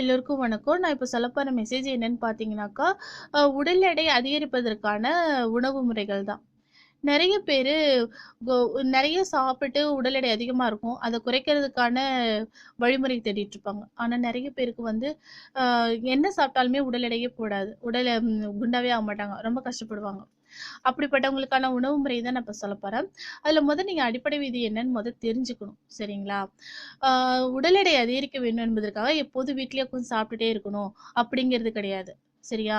எல்லோருக்கும் வணக்கம். நான் இப்போ சொல்ல போகிற மெசேஜ் என்னன்னு பார்த்தீங்கன்னாக்கா உடல் எடை அதிகரிப்பதற்கான உணவு முறைகள் தான். நிறைய பேர் நிறைய சாப்பிட்டு உடல் எடை அதிகமாக இருக்கும். அதை குறைக்கிறதுக்கான வழிமுறை தேடிட்டு இருப்பாங்க. ஆனால் நிறைய பேருக்கு வந்து என்ன சாப்பிட்டாலுமே உடல் எடையே போடாது. உடல் குண்டாவே ஆக மாட்டாங்க. ரொம்ப கஷ்டப்படுவாங்க. அப்படிப்பட்டவங்களுக்கான உணவு முறை தான் நான் இப்போ சொல்ல போகிறேன் அதில் முதல் நீங்கள் அடிப்படை விதி என்னன்னு முதல் தெரிஞ்சுக்கணும். சரிங்களா? ஆஹ் உடல் எடை அதிகரிக்க வேண்டும் என்பதற்காக எப்போது வீட்லயே கொஞ்சம் சாப்பிட்டுட்டே இருக்கணும் அப்படிங்கிறது கிடையாது. சரியா?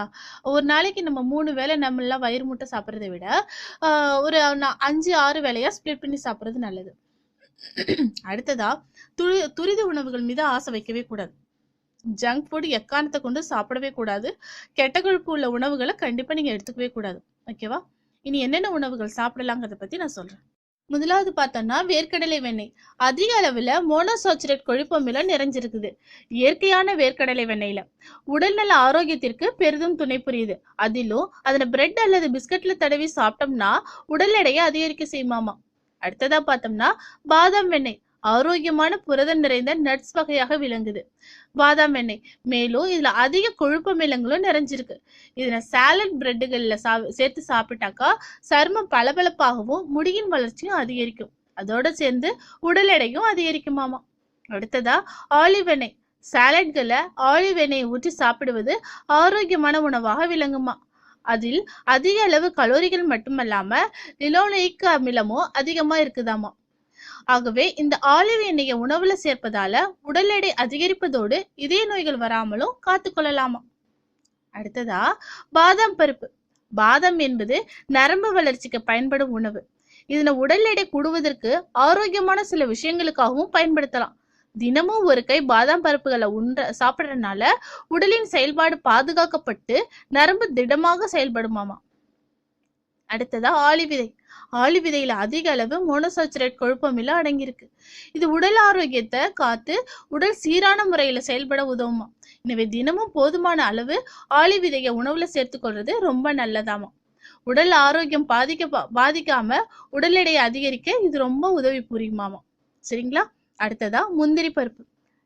ஒரு நாளைக்கு நம்ம மூணு வேளை நம்ம எல்லாம் வயிறு முட்டை சாப்பிட்றத விட ஆஹ் ஒரு அஞ்சு ஆறு வேலையாக ஸ்ப்ளிட் பண்ணி சாப்பிட்றது நல்லது. அடுத்ததா துரி துரித உணவுகள் மீது ஆசை வைக்கவே கூடாது. ஜங்க் ஃபுட் எக்காரணத்தை கொண்டு சாப்பிடவே கூடாது. கெட்ட கொழுப்பு உள்ள உணவுகளை கண்டிப்பா நீங்க எடுத்துக்கவே கூடாது. ஓகேவா இனி என்னென்ன உணவுகள் சாப்பிடலாங்கிறத பத்தி நான் சொல்றேன். முதலாவது பார்த்தோம்னா வேர்க்கடலை வெண்ணெய். அதிக அளவில் மோனோசாச்சுரேட் கொழுப்பமில நிறைஞ்சிருக்குது. இயற்கையான வேர்க்கடலை வெண்ணெயில. உடல்நல ஆரோக்கியத்திற்கு பெரிதும் துணை புரியுது. அதிலும் அதில் பிரெட் அல்லது பிஸ்கட்ல தடவி சாப்பிட்டோம்னா உடல் எடையை அதிகரிக்க செய்யுமாமா? அடுத்ததா பார்த்தோம்னா பாதாம் வெண்ணெய். ஆரோக்கியமான புரதம் நிறைந்த நட்ஸ் வகையாக விளங்குது. பாதாம் எண்ணெய். மேலும் இதுல அதிக கொழுப்பு அமிலங்களும் நிறைஞ்சிருக்கு. இதுல சாலட் பிரெட்டுகள்ல சா சேர்த்து சாப்பிட்டாக்கா சருமம் பளபளப்பாகவும் முடியின் வளர்ச்சியும் அதிகரிக்கும். அதோட சேர்ந்து உடல் எடையும் அதிகரிக்குமாமா அடுத்ததா ஆலிவ் எண்ணெய். சாலட்களை ஆலிவ் எண்ணெயை ஊற்றி சாப்பிடுவது ஆரோக்கியமான உணவாக விளங்குமா? அதில் அதிக அளவு கலோரிகள் மட்டுமல்லாம லிலோலிக் அமிலமும் அதிகமா இருக்குதாமா? ஆகவே இந்த ஆலிவ் எண்ணெயை உணவுல சேர்ப்பதால உடல் எடை அதிகரிப்பதோடு இதய நோய்கள் வராமலும் காத்துக்கொள்ளலாமா அடுத்ததா பாதாம் பருப்பு. பாதாம் என்பது நரம்பு வளர்ச்சிக்கு பயன்படும் உணவு. இதனை உடல் எடை கூடுவதற்கு ஆரோக்கியமான சில விஷயங்களுக்காகவும் பயன்படுத்தலாம். தினமும் ஒரு கை பாதாம் பருப்புகளை உண்ற சாப்பிட்றதுனால உடலின் செயல்பாடு பாதுகாக்கப்பட்டு நரம்பு திடமாக செயல்படுமாமா? அடுத்ததா ஆளி விதை ஆளி விதையில அதிக அளவு மோனோசாச்சுரேட் கொழுப்பமில அடங்கியிருக்கு. இது உடல் ஆரோக்கியத்தை காத்து உடல் சீரான முறையில செயல்பட உதவுமா? எனவே தினமும் போதுமான அளவு ஆளி விதையை உணவுல சேர்த்துக்கொள்றது ரொம்ப நல்லதாமா? உடல் ஆரோக்கியம் பாதிக்க பாதிக்காம உடல் எடையை அதிகரிக்க இது ரொம்ப உதவி புரியுமாமா? சரிங்களா? அடுத்ததா முந்திரி பருப்பு.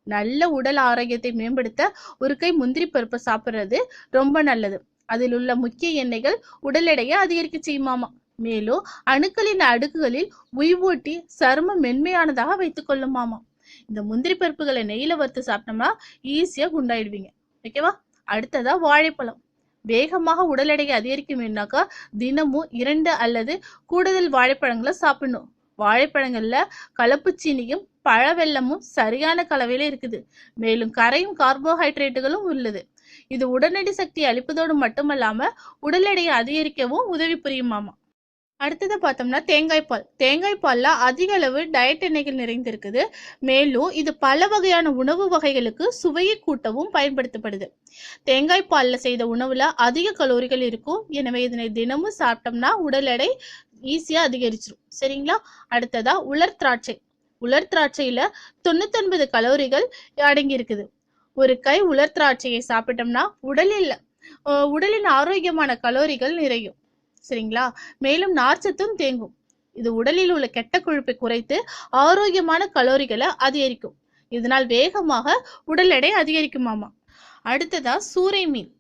நல்ல உடல் ஆரோக்கியத்தை மேம்படுத்த ஒரு கை முந்திரி பருப்பை சாப்பிட்றது ரொம்ப நல்லது. அதில் உள்ள முக்கிய எண்ணெய்கள் உடல் எடையை அதிகரிக்க செய்யுமாமா? மேலும் அணுக்களின் அடுக்குகளில் உய்வூட்டி சருமம் மென்மையானதாக வைத்துக் கொள்ளுமாமா? இந்த முந்திரி பருப்புகளை நெய்யில வறுத்து சாப்பிட்டோம்னா ஈஸியா குண்டாயிடுவீங்க. ஓகேவா அடுத்ததா வாழைப்பழம். வேகமாக உடல் எடையை அதிகரிக்க வேணும்னாக்கா தினமும் இரண்டு அல்லது கூடுதல் வாழைப்பழங்களை சாப்பிடணும். வாழைப்பழங்கள்ல கலப்பு சீனியும் பழவெல்லமும் சரியான கலவையில இருக்குது. மேலும் கரையும் கார்போஹைட்ரேட்டுகளும் உள்ளது. இது உடனடி சக்தி அளிப்பதோடு மட்டுமல்லாம உடல் எடையை அதிகரிக்கவும் உதவி புரியுமாமா அடுத்தது பார்த்தோம்னா தேங்காய் பால். தேங்காய் பால்ல அதிக அளவு டயட் எண்ணெய்கள் நிறைந்திருக்குது. மேலும் இது பல வகையான உணவு வகைகளுக்கு சுவையை கூட்டவும் பயன்படுத்தப்படுது. தேங்காய் பாலில் செய்த உணவில் அதிக கலோரிகள் இருக்கும். எனவே இதனை தினமும் சாப்பிட்டோம்னா உடல் எடை ஈஸியாக அதிகரிச்சிடும் சரிங்களா? அடுத்ததா உலர் திராட்சை. உலர் திராட்சையில் தொண்ணூத்தொன்பது கலோரிகள் அடங்கி இருக்குது ஒரு கை உலர் திராட்சையை சாப்பிட்டோம்னா உடலில் உடலின் ஆரோக்கியமான கலோரிகள் நிறையும். சரிங்களா? மேலும் நார்ச்சத்தும் தேங்கும். இது உடலில் உள்ள கெட்ட கொழுப்பை குறைத்து ஆரோக்கியமான கலோரிகளை அதிகரிக்கும். இதனால் வேகமாக உடல் எடை அதிகரிக்குமாமா. அடுத்ததா சூறை மீன்.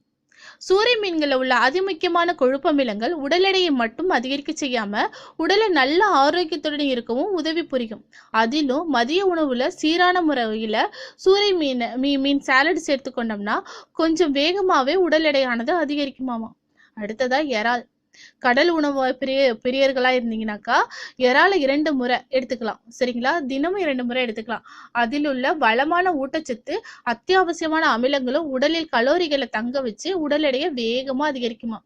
சூறை மீன்களில் உள்ள அதிமுக்கியமான கொழுப்பமிலங்கள் உடல் எடையை மட்டும் அதிகரிக்க செய்யாம உடலை நல்ல ஆரோக்கியத்துடன் இருக்கவும் உதவி புரியும். அதிலும் மதிய உணவுல சீரான முறையில சூறை மீன் மீ மீன் சாலட் சேர்த்துக்கொண்டோம்னா கொஞ்சம் வேகமாவே உடல் எடையானது அதிகரிக்குமாமா அடுத்ததா இறால். கடல் உணவு பிரிய பெரியர்களா இருந்தீங்கன்னாக்கா இறால இரண்டு முறை எடுத்துக்கலாம். சரிங்களா? தினமும் இரண்டு முறை எடுத்துக்கலாம். அதில் உள்ள வளமான ஊட்டச்சத்து அத்தியாவசியமான அமிலங்களும் உடலில் கலோரிகளை தங்க வச்சு உடல் எடையை வேகமா அதிகரிக்குமா?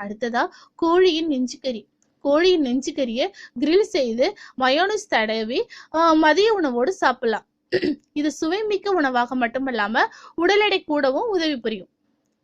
அடுத்ததா கோழியின் நெஞ்சுக்கறி. கோழியின் நெஞ்சுக்கறியை கிரில் செய்து மயோனிஸ் தடவி ஆஹ், மதிய உணவோடு சாப்பிடலாம். இது சுவைமிக்க உணவாக மட்டுமல்லாம உடல் எடை கூடவும் உதவி புரியும்.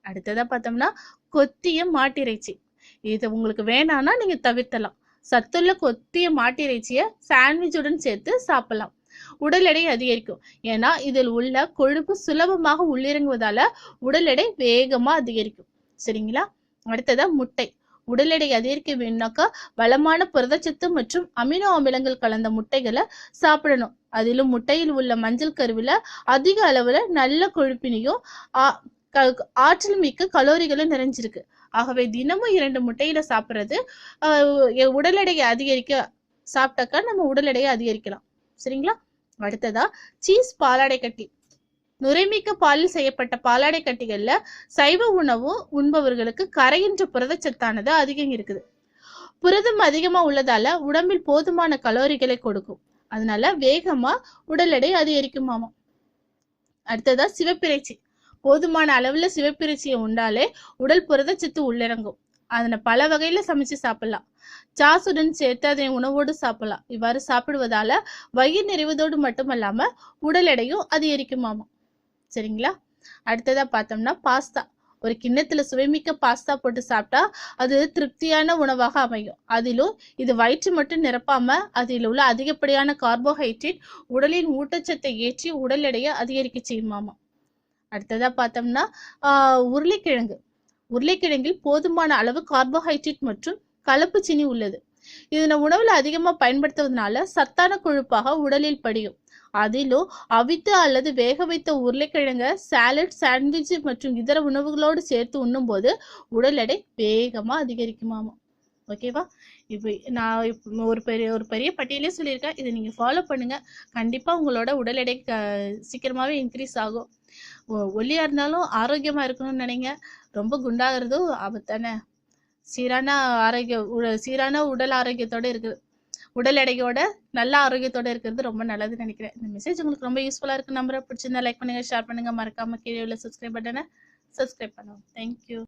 அடுத்ததா பார்த்தோம்னா கொத்திய மாட்டிறைச்சி. இது உங்களுக்கு வேணான்னா நீங்க தவிர்த்தலாம். சத்துள்ள கொத்திய மாட்டிறைச்சியை சாண்ட்விச்சுடன் சேர்த்து சாப்பிடலாம். உடல் எடை அதிகரிக்கும். ஏன்னா இதில் உள்ள கொழுப்பு சுலபமாக உள்ளிறங்குவதால உடல் எடை வேகமா அதிகரிக்கும். சரிங்களா? அடுத்ததா முட்டை. உடல் எடை அதிகரிக்க வேணும்னாக்கா வளமான புரதச்சத்து மற்றும் அமினோ அமிலங்கள் கலந்த முட்டைகளை சாப்பிடணும். அதிலும் முட்டையில் உள்ள மஞ்சள் கருவில் அதிக அளவுல நல்ல கொழுப்பினையும் ஆ- க- ஆற்றல் மிக்க கலோரிகளும் நிறைஞ்சிருக்கு. ஆகவே தினமும் இரண்டு முட்டையில சாப்பிட்றது ஆஹ் உடல் எடையை அதிகரிக்க சாப்பிட்டாக்கா நம்ம உடல் எடையை அதிகரிக்கலாம். சரிங்களா? அடுத்ததா சீஸ் பாலாடை கட்டி. நுரைமிக்க பாலில் செய்யப்பட்ட பாலாடை கட்டிகள்ல சைவ உணவு உண்பவர்களுக்கு கரையின்ற புரதச்சத்தானது அதிகம் இருக்குது. புரதம் அதிகமா உள்ளதால உடம்பில் போதுமான கலோரிகளை கொடுக்கும். அதனால வேகமா உடல் எடை அதிகரிக்குமாமா. அடுத்ததா சிவப்பிறைச்சி. போதுமான அளவுல சிவப்பிரிச்சியை உண்டாலே உடல் புரதச்சத்து உள்ளிறங்கும். அதனை பல வகையில சமைச்சு சாப்பிடலாம். சாசுடன் சேர்த்து அதனை உணவோடு சாப்பிடலாம். இவ்வாறு சாப்பிடுவதால வயிறு நிறைவதோடு மட்டுமல்லாம உடல் எடையும் அதிகரிக்குமாமா. சரிங்களா? அடுத்ததா பார்த்தோம்னா பாஸ்தா. ஒரு கிண்ணத்துல சுவைமிக்க பாஸ்தா போட்டு சாப்பிட்டா அது திருப்தியான உணவாக அமையும். அதிலும் இது வயிற்று மட்டும் நிரப்பாம அதில் உள்ள அதிகப்படியான கார்போஹைட்ரேட் உடலின் ஊட்டச்சத்தை ஏற்றி உடல் எடையை அதிகரிக்க செய்யுமாமா. அடுத்ததா பார்த்தோம்னா உருளைக்கிழங்கு. உருளைக்கிழங்கில் போதுமான அளவு கார்போஹைட்ரேட் மற்றும் கலப்பு சினி உள்ளது. இதனை உணவுல அதிகமா பயன்படுத்துவதனால சத்தான கொழுப்பாக உடலில் படியும். அதிலும் அவித்த அல்லது வேக வைத்த உருளைக்கிழங்க சாலட் சாண்ட்விச் மற்றும் இதர உணவுகளோடு சேர்த்து உண்ணும்போது உடல் எடை வேகமா அதிகரிக்குமாமா. ஓகேவா இப்போ நான் இப்போ ஒரு பெரிய ஒரு பெரிய பட்டியலே சொல்லியிருக்கேன். இதை நீங்கள் ஃபாலோ பண்ணுங்கள் கண்டிப்பாக உங்களோட உடல் எடை க சீக்கிரமாகவே இன்க்ரீஸ் ஆகும். ஒல்லியா இருந்தாலும் ஆரோக்கியமா இருக்கணும்னு நினைங்க. ரொம்ப குண்டாகிறதும் ஆபத்தானே. சீரான ஆரோக்கிய சீரான உடல் ஆரோக்கியத்தோட இருக்கு. உடல் எடையோட நல்ல ஆரோக்கியத்தோட இருக்கிறது ரொம்ப நல்லதுன்னு நினைக்கிறேன். இந்த மெசேஜ் உங்களுக்கு ரொம்ப யூஸ்ஃபுல்லா இருக்கு. நம்பரை பிடிச்சிருந்தா லைக் பண்ணுங்க ஷேர் பண்ணுங்க. மறக்காம கீழே உள்ள சப்ஸ்கிரைப் பட்டனை சப்ஸ்கிரைப் பண்ணுவோம். தேங்க்யூ